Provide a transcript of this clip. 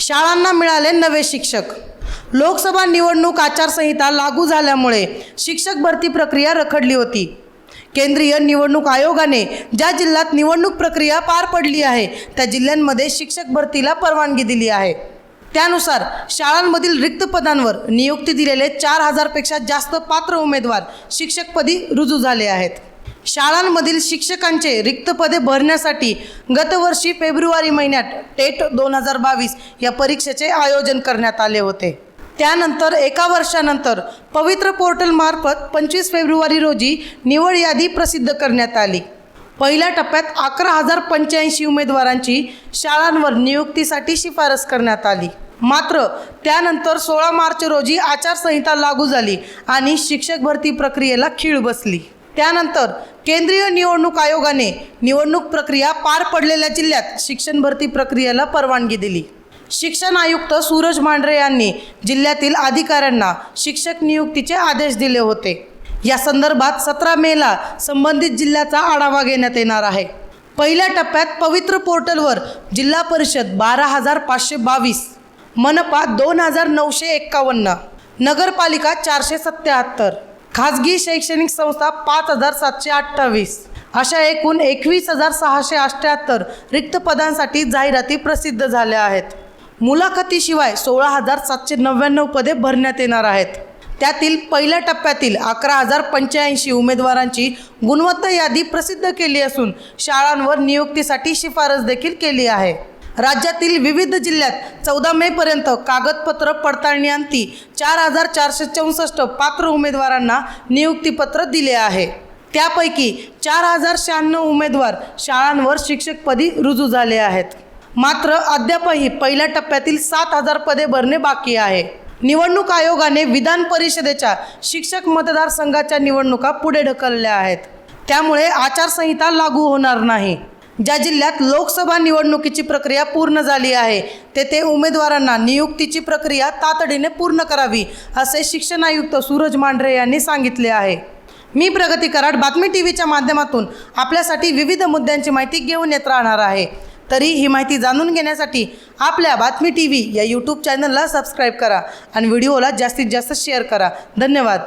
शाळांना मिळाले नवे शिक्षक. लोकसभा निवडणूक आचारसंहिता लागू झाल्यामुळे शिक्षक भरती प्रक्रिया रखडली होती. केंद्रीय निवडणूक आयोगाने ज्या जिल्ह्यात निवडणूक प्रक्रिया पार पडली आहे त्या जिल्ह्यांमध्ये शिक्षक भरतीला परवानगी दिली आहे. त्यानुसार शाळांमधील रिक्त पदांवर नियुक्ती दिलेले चार हजारपेक्षा जास्त पात्र उमेदवार शिक्षकपदी रुजू झाले आहेत. शाळांमधील शिक्षकांचे रिक्त पदे भरण्यासाठी गतवर्षी फेब्रुवारी महिन्यात टेट दोन हजार बावीस या परीक्षेचे आयोजन करण्यात आले होते. त्यानंतर एका वर्षानंतर पवित्र पोर्टलमार्फत पंचवीस फेब्रुवारी रोजी निवड यादी प्रसिद्ध करण्यात आली. पहिल्या टप्प्यात अकरा हजार पंच्याऐंशी उमेदवारांची शाळांवर नियुक्तीसाठी शिफारस करण्यात आली. मात्र त्यानंतर सोळा मार्च रोजी आचारसंहिता लागू झाली आणि शिक्षक भरती प्रक्रियेला खीळ बसली. त्यानंतर केंद्रीय निवडणूक आयोगाने निवडणूक प्रक्रिया पार पडलेल्या जिल्ह्यात शिक्षण भरती प्रक्रियेला परवानगी दिली. शिक्षण आयुक्त सूरज मांढरे यांनी जिल्ह्यातील अधिकाऱ्यांना शिक्षक नियुक्तीचे आदेश दिले होते. या संदर्भात सतरा मेला संबंधित जिल्ह्याचा आढावा घेण्यात येणार आहे. पहिल्या टप्प्यात पवित्र पोर्टलवर जिल्हा परिषद बारा हजार पाचशे बावीस मनपा दोन हजार नऊशे एक्कावन्न नगरपालिका चारशे सत्याहत्तर खाजगी शैक्षणिक संस्था पाच हजार सातशे अठ्ठावीस. अशा एकूण एकवीस हजार सहाशे अठ्ठ्याहत्तर रिक्त पदांसाठी जाहिराती प्रसिद्ध झाल्या आहेत. मुलाखतीशिवाय सोळा हजार सातशे नव्याण्णव पदे भरण्यात येणार आहेत. त्यातील पहिल्या टप्प्यातील अकरा हजार पंच्याऐंशी उमेदवारांची गुणवत्ता यादी प्रसिद्ध केली असून शाळांवर नियुक्तीसाठी शिफारस देखील केली आहे. राज्यातील विविध जिल्ह्यात चौदा मेपर्यंत कागदपत्र पडताळणी अंती चार हजार चारशे चौसष्ट पात्र उमेदवारांना नियुक्तीपत्र दिले आहे. त्यापैकी चार हजार शहाण्णव उमेदवार शाळांवर शिक्षकपदी रुजू झाले आहेत. मात्र अद्यापही पहिल्या टप्प्यातील सात हजार पदे भरणे बाकी आहे. निवडणूक आयोगाने विधान परिषदेच्या शिक्षक मतदारसंघाच्या निवडणुका पुढे ढकलल्या आहेत. त्यामुळे आचारसंहिता लागू होणार नाही. ज्या जिल्ह्यात लोकसभा निवडणुकीची प्रक्रिया पूर्ण झाली आहे तेथे उमेदवारांना नियुक्तीची प्रक्रिया तातडीने पूर्ण करावी असे शिक्षण आयुक्त सूरज मांढरे यांनी सांगितले आहे. मी प्रगती कराड बातमी टी व्हीच्या माध्यमातून आपल्यासाठी विविध मुद्द्यांची माहिती घेऊन येत राहणार आहे. तरी ही माहिती जाणून घेण्यासाठी आपल्या बातमी टी व्ही या यूट्यूब चॅनलला सबस्क्राईब करा आणि व्हिडिओला जास्तीत जास्त शेअर करा. धन्यवाद.